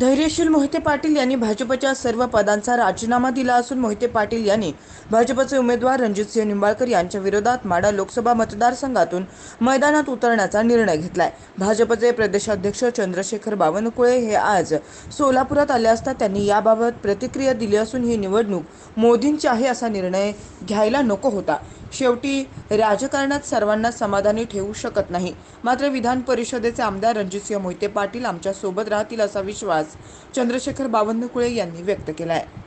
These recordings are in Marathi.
धैर्यशील मोहिते पाटील यांनी भाजपच्या सर्व पदांचा राजीनामा दिला असून मोहिते पाटील यांनी भाजपचे उमेदवार रणजितसिंह निंबाळकर यांच्या विरोधात माडा लोकसभा मतदारसंघातून मैदानात उतरण्याचा निर्णय घेतलाय. भाजपचे प्रदेशाध्यक्ष चंद्रशेखर बावनकुळे हे आज सोलापुरात आले असता त्यांनी याबाबत प्रतिक्रिया दिली असून ही निवडणूक मोदींची आहे असा निर्णय घ्यायला नको होता. शेवटी राजकारणात सर्वांना समाधानी ठेवू शकत नाही. मात्र विधान परिषदेचे आमदार रणजितसिंह मोहिते पाटील आमच्यासोबत राहतील असा विश्वास चंद्रशेखर बावनकुळे यांनी व्यक्त केला आहे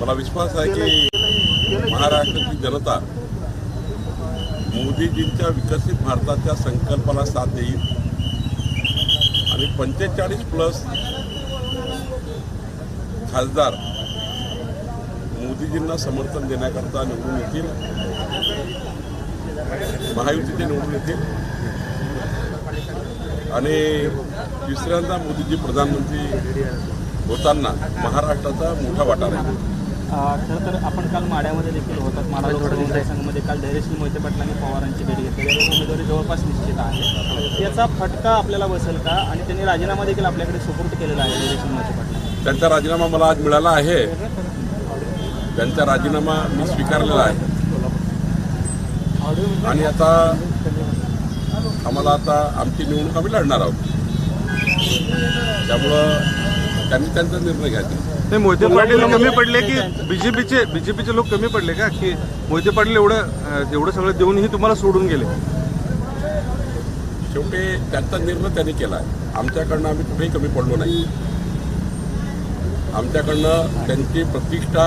मला विश्वास आहे की महाराष्ट्राची जनता मोदीजींच्या विकसित भारताच्या संकल्पना साथ देईल. आणि पंचेचाळीस प्लस खासदार मोदीजींना समर्थन देण्याकरता निवडून येतील. महायुतीचे निवडून येतील. आणि तिसऱ्यांदा मोदीजी प्रधानमंत्री होताना महाराष्ट्राचा मोठा वाटा राहील. खरं तर आपण काल माड्यामध्ये देखील होतात माडा लोकसभा मतदारसंघामध्ये काल धैर्यशील मोहिते पाटलांनी पवारांची भेट घेतली. उमेदवारी जवळपास निश्चित आहे. याचा फटका आपल्याला बसेल का? आणि त्यांनी राजीनामा देखील आपल्याकडे सुपूर्द केलेला आहे धैर्यशील मोहिते पाटलांनी. त्यांचा राजीनामा मला आज मिळाला आहे. त्यांचा राजीनामा मी स्वीकारलेला आहे. आणि आता आम्हाला आता आमची निवडणूक आम्ही लढणार आहोत. त्यामुळं त्यांनी त्यांचा निर्णय घ्यायचा. नाही मोहिते पाटील कमी पडले की बीजेपीचे बीजेपीचे लोक कमी पडले का? की मोहिते पाटील एवढं एवढं सगळं देऊनही तुम्हाला सोडून गेले. शेवटी त्यांचा निर्णय त्यांनी केला आहे. आमच्याकडनं आम्ही कुठेही कमी पडलो नाही. आमच्याकडनं त्यांची प्रतिष्ठा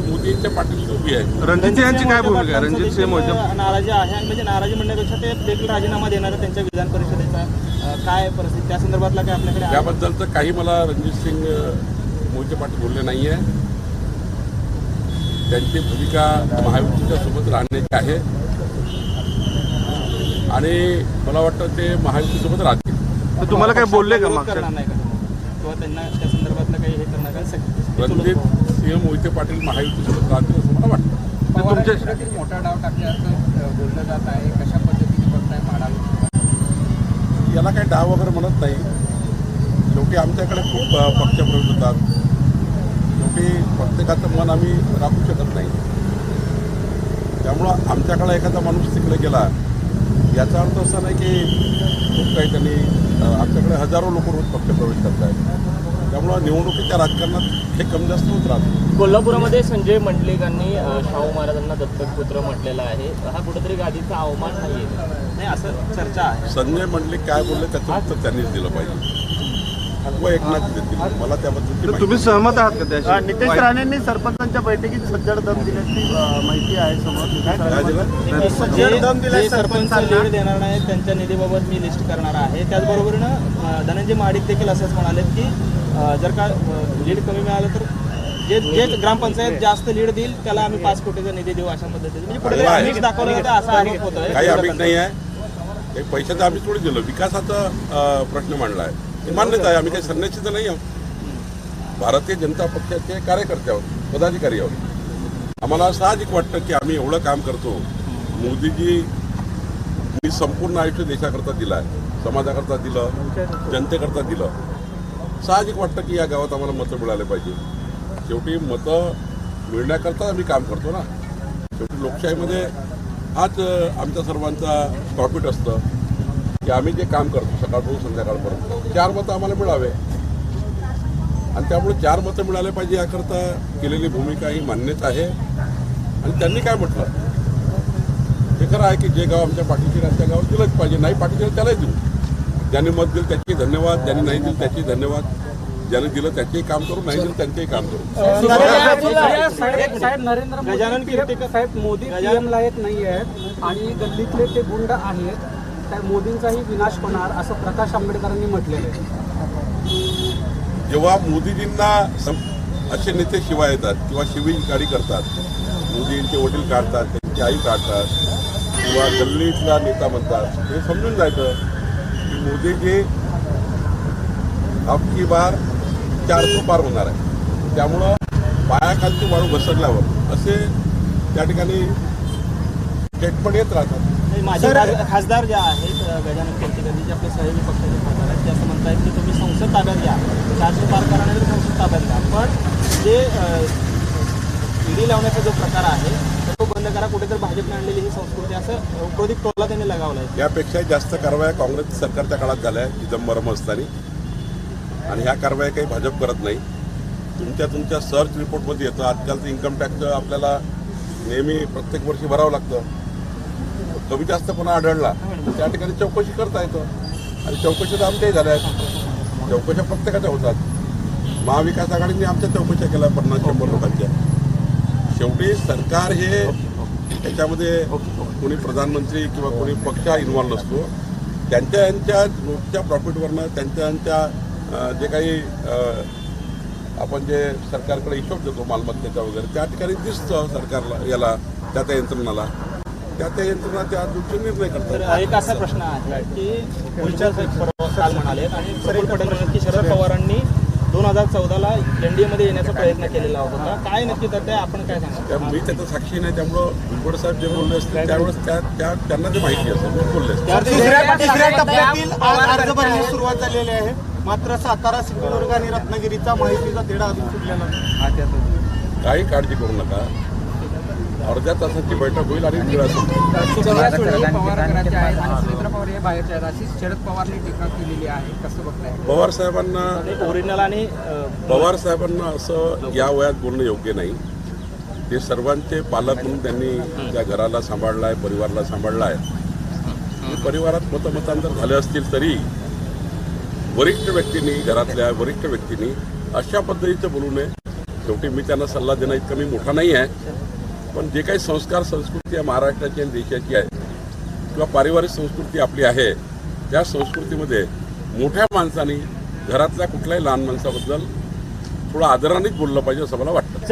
ती मोदींच्या पाठीशी उभी आहे. रणजित यांची काय भूमिका? आहे रणजित सिंह मोहिते नाराजी आहे. आणि म्हणजे नाराजी म्हणण्यापेक्षा ते देखील राजीनामा देणार आहे त्यांच्या विधान परिषदेचा. अ, काय परिस्थिती? त्या संदर्भातला काय आपल्याकडे आहे? याबद्दल काही मला रणजित सिंग अ, मोहिते पाटील बोलले नाही आहे त्यांची भूमिका महायुतीच्या सोबत राहण्याची आहे. आणि मला वाटतं ते महायुतीसोबत राहतील. तर तुम्हाला काय बोलले का विरोध मागच्या? करणार नाही का? किंवा त्यांना त्या संदर्भातलं काही हे करणार का? रणजित सिंह मोहिते पाटील महायुतीसोबत राहतील असं मला वाटतं. तुमच्या मोठा डाव टाकल्याचं बोललं जात आहे. कशा पद्धतीने बघताय माडा लोकसभा? याला काही डाव वगैरे म्हणत नाही. शेवटी आमच्याकडे खूप पक्षप्रवेश होतात. शेवटी प्रत्येकाचं मन आम्ही राखू शकत नाही. त्यामुळं आमच्याकडे एखादा माणूस तिकडे गेला याचा अर्थ असा नाही की खूप काही त्यांनी आमच्याकडे हजारो लोक रोज पक्षप्रवेश करत आहेत त्यामुळं निवडणुकीच्या राजकारणात हे कमी जास्त होत राहतं. कोल्हापुरामध्ये संजय मंडलिकांनी शाहू महाराजांना दत्तक पुत्र म्हटलेला आहे. हा कुठेतरी गादीचा अवमान नाहीये. नाही असं चर्चा आहे. संजय मंडलिक काय बोलले त्याचं उत्तर त्यांनीच दिलं पाहिजे. व एकनाथ देतील. मला माहिती तुम्ही सहमत आहात का त्याशी? नितेश राणेंनी सरपंचांच्या बैठकीत सज्जड दम दिल्याची माहिती आहे समोर. सरपंच. लीड देणार नाही त्यांच्या निधीबाबत मी लिस्ट करणार आहे. त्याचबरोबरीनं अं, धनंजय महाडिक देखील असंच म्हणालेत की जर का लीड कमी मिळालं तर जे जे ग्रामपंचायत जास्त लीड देईल त्याला आम्ही पाच कोटीचा निधी देऊ अशा पद्धतीने. म्हणजे कुठेतरी दाखवलं जातं असा आरोप काही अभिक नाही आहे पैशाचं आम्ही थोडी दिलं. विकासाचा प्रश्न मांडला आहे मान्यच आहे. आम्ही काही संन्यासी तर नाही आहोत. भारतीय जनता पक्षाचे कार्यकर्ते आहोत पदाधिकारी आहोत. आम्हाला साहजिक वाटतं की आम्ही एवढं काम करतो. मोदीजी मी संपूर्ण आयुष्य देशाकरता दिलं आहे समाजाकरता दिलं. जनतेकरता दिलं. साहजिक वाटतं की या गावात आम्हाला मतं मिळाले पाहिजे. शेवटी मतं मिळण्याकरता आम्ही काम करतो ना. शेवटी लोकशाहीमध्ये हाच आमच्या सर्वांचा प्रॉफिट असतं. की आम्ही जे काम करतो सकाळपासून संध्याकाळपर्यंत चार मतं आम्हाला मिळावे. आणि त्यामुळे चार मतं मिळाले पाहिजे याकरता केलेली भूमिका ही मान्यच आहे. आणि त्यांनी काय म्हटलं? हे खरं आहे की जे गाव आमच्या पाठीशी राहतं त्या गावात दिलंच पाहिजे. नाही पाठीशी त्यालाही देऊ ज्यांनी मत दिलं त्याचे धन्यवाद ज्यांनी नाही दिलं त्याचे धन्यवाद. ज्यांनी दिलं त्याचेही काम करू नाही दिलं त्यांचेही काम करू साहेब नरेंद्र गजानन मोदी कीर्तिकर. साहेब मोदी पीएम नाही आहेत आणि गल्लीतले ते गुंड आहेत. त्या मोदींचाही विनाश होणार असं प्रकाश आंबेडकरांनी म्हटलेलं आहे. जेव्हा मोदीजींना असे नेते शिवाय येतात किंवा शिवी गाडी करतात मोदींचे वडील काढतात त्यांची आई काढतात किंवा गल्लीतला नेता म्हणतात हे समजून जायचं. की मोदीजी अबकी बार चारशे पार होणार आहे. त्यामुळं पायाखालची वाळू घसरल्यावर असे त्या ठिकाणी स्टेटमेंट येत राहतात. खास- खासदार ज्या आहेत गजानन कीर्तिकर जे आपले सहयोगी पक्षाचे खासदार आहेत ते असं म्हणतायत की तुम्ही संसद ताब्यात घ्या. चारशे पार करा नाही तर संसद ताब्यात घ्या. पण जे ईडी लावण्याचा जो प्रकार आहे बंद करा कुठेतरी भाजपने आणलेली ही संस्कृती. असं औद्योगिक टोला त्यांनी लगावला आहे यापेक्षा जास्त कारवाया काँग्रेस सरकारच्या काळात झाल्या चिदंबरम असताना. आणि ह्या कारवाया काही भाजप करत नाही. तुमच्या तुमच्या सर्च रिपोर्टमध्ये येतं आजकालचं इन्कम टॅक्स आपल्याला नेहमी प्रत्येक वर्षी भरावं लागतं. कमी जास्त पुन्हा आढळला त्या ठिकाणी चौकशी करता येतं. आणि चौकशी तर आमच्याही झाल्या आहेत. चौकशा प्रत्येकाच्या होतात. महाविकास आघाडीने आमच्या चौकशा केल्या पन्नास शंभर लोकांच्या. शेवटी सरकार हे त्याच्यामध्ये कोणी प्रधानमंत्री किंवा कोणी पक्ष इन्व्हॉल्व नसतो. त्यांच्या यांच्या रोजच्या प्रॉफिटवरनं त्यांच्या यांच्या जे काही अं, आपण जे सरकारकडे हिशोब देतो मालमत्तेचा वगैरे त्या ठिकाणी दिसतं सरकारला याला त्या त्या यंत्रणाला. त्या त्या यंत्रणा त्या दृष्टीने निर्णय करतात. एक असा प्रश्न आहे की काल म्हणाले आणि प्रफुल्ल पटेल म्हणाले की शरद पवारांनी दोन हजार चौदाला एनडीएमध्ये येण्याचा प्रयत्न केलेला होता. काय नक्की तर ते आपण काय सांगा त्या मी त्याचा साक्षी नाही त्यामुळं भुजबळ साहेब जे बोलले असतील त्यावेळेस त्या त्या त्यांना ते माहिती असेल म्हणून बोलले असतील. अर्ज भरण्यास सुरुवात झालेली आहे. मात्र सातारा सिंधुदुर्ग आणि रत्नागिरीचा माहितीचा तेढा अजून सुटलेला नाही. काही काळजी करू नका. अर्ध्या तासाची बैठक होईल आणि वेळ असेल. पवार घराचे आहेत आणि सुनेत्र पवार हे बाहेरचे आहेत. अशी शरद पवारने टीका केलेली आहे. कसं बघताय? पवार साहेबांना ओरिजिनल आणि पवार साहेबांना असं या वयात बोलणं योग्य नाही. ते सर्वांचे पालक म्हणून त्यांनी त्या घराला सांभाळला आहे परिवाराला सांभाळला आहे परिवारात मतमतांतर झाले असतील तरी वरिष्ठ व्यक्तींनी घरातल्या वरिष्ठ व्यक्तींनी अशा पद्धतीचं बोलू नये. शेवटी मी त्यांना सल्ला देणं इतकं मी मोठा नाही आहे. पण जे काही संस्कार संस्कृती या महाराष्ट्राची आणि देशाची आहे किंवा पारिवारिक संस्कृती आपली आहे त्या संस्कृतीमध्ये मोठ्या माणसाने घरातल्या कुठल्याही लहान माणसाबद्दल थोडं आदरानेच बोललं पाहिजे असं मला वाटतं.